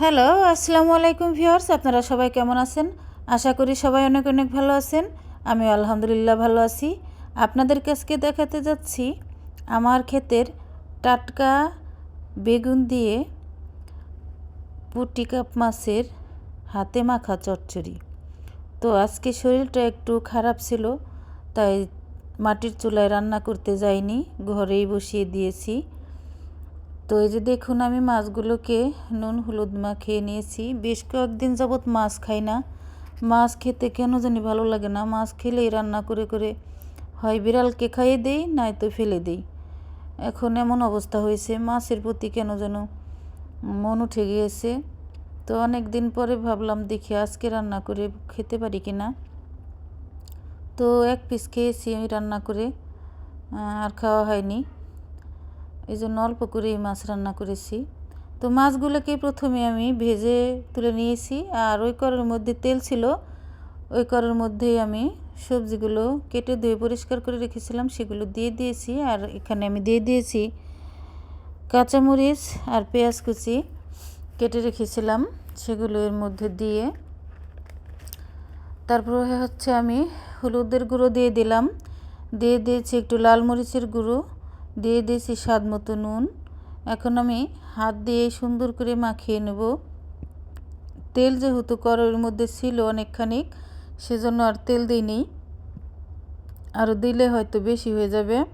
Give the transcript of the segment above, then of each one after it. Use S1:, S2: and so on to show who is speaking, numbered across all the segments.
S1: Hello, আসসালামু আলাইকুম viewers, আপনারা সবাই কেমন আছেন? আশা করি সবাই অনেক অনেক ভালো আছেন। আমি আলহামদুলিল্লাহ ভালো আছি। আপনাদের কাছকে দেখাতে যাচ্ছি আমার ক্ষেতের টাটকা বেগুন দিয়ে পুটি কাপ মাছের হাতে মাখা চচ্চড়ি। তো আজকে শরীরটা একটু খারাপ ছিল, তাই মাটির চুলায় রান্না করতে যাইনি, ঘরেই বসিয়ে দিয়েছি। তো এই যে দেখুন, আমি মাছগুলোকে নুন, হলুদ মাখিয়ে নিয়েছি। বেশ কয়েকদিন যাবৎ মাছ খাই না। মাছ খেতে কেন জানি ভালো লাগে না। মাছ খেলেই রান্না করে করে হয় বিড়ালকে খাইয়ে দেই নয়তো ফেলে দেই। এখন এমন অবস্থা হয়েছে, মাছের প্রতি কেন যেন মন উঠে গিয়েছে। তো অনেক দিন পরে ভাবলাম, দেখি আজকে রান্না করে খেতে পারি কি না। তো এক পিস খেয়েছি আমি রান্না করে আর খাওয়া হয়নি। এই জন্য অল্প করেই মাছ রান্না করেছি। তো মাছগুলোকে প্রথমে আমি ভেজে তুলে নিয়েছি আর ওই করের মধ্যে তেল ছিল, ওই করের মধ্যেই আমি সবজিগুলো কেটে ধুয়ে পরিষ্কার করে রেখেছিলাম, সেগুলো দিয়ে দিয়েছি আর এখানে আমি দিয়ে দিয়েছি কাঁচামরিচ আর পেঁয়াজ কুচি কেটে রেখেছিলাম, সেগুলো এর মধ্যে দিয়ে। তারপরে হচ্ছে আমি হলুদের গুঁড়ো দিয়ে দিলাম, দিয়ে দিয়েছি একটু লাল মরিচের গুঁড়ো দিয়ে দিয়েছি স্বাদ মতো নুন। এখন আমি হাত দিয়ে সুন্দর করে মাখিয়ে নেব। তেল যেহেতু কড়াইয়ের মধ্যে ছিল অনেকখানি সেজন্য আর তেল দিইনি। আরও দিলে হয়তো বেশি হয়ে যাবে।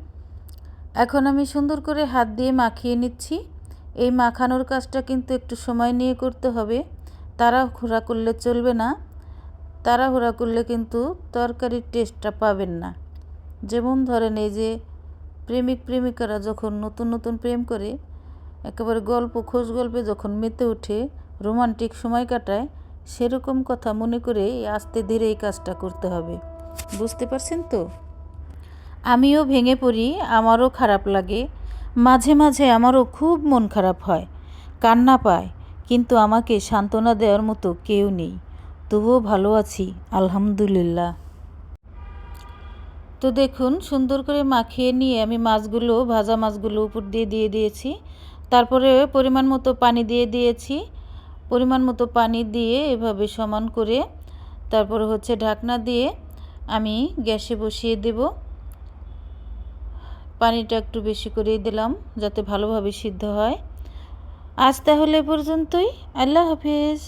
S1: এখন আমি সুন্দর করে হাত দিয়ে মাখিয়ে নিচ্ছি। এই মাখানোর কাজটা কিন্তু একটু সময় নিয়ে করতে হবে। তারা তাড়াহুড়া করলে চলবে না। তারা তাড়াহুড়া করলে কিন্তু তরকারির টেস্টটা পাবেন না। যেমন ধরেন এই যে প্রেমিক প্রেমিকারা যখন নতুন নতুন প্রেম করে, একেবারে গল্প, খোঁজ গল্পে যখন মেতে ওঠে, রোমান্টিক সময় কাটায়, সেরকম কথা মনে করে আস্তে ধীরে এই কাজটা করতে হবে। বুঝতে পারছেন তো? আমিও ভেঙে পড়ি, আমারও খারাপ লাগে। মাঝে মাঝে আমারও খুব মন খারাপ হয়, কান্না পায়, কিন্তু আমাকে সান্ত্বনা দেওয়ার মতো কেউ নেই। তবুও ভালো আছি, আলহামদুলিল্লাহ। তো দেখুন, সুন্দর করে মাখিয়ে নিয়ে আমি মাছগুলো, ভাজা মাছগুলো উপর দিয়ে দিয়ে দিয়েছি। তারপরে পরিমাণ মতো পানি দিয়ে দিয়েছি। পরিমাণ মতো পানি দিয়ে এভাবে সমান করে তারপরে হচ্ছে ঢাকনা দিয়ে আমি গ্যাসে বসিয়ে দেব। পানিটা একটু বেশি করেই দিলাম যাতে ভালোভাবে সিদ্ধ হয়। আজ তাহলে পর্যন্তই। আল্লাহ হাফিজ।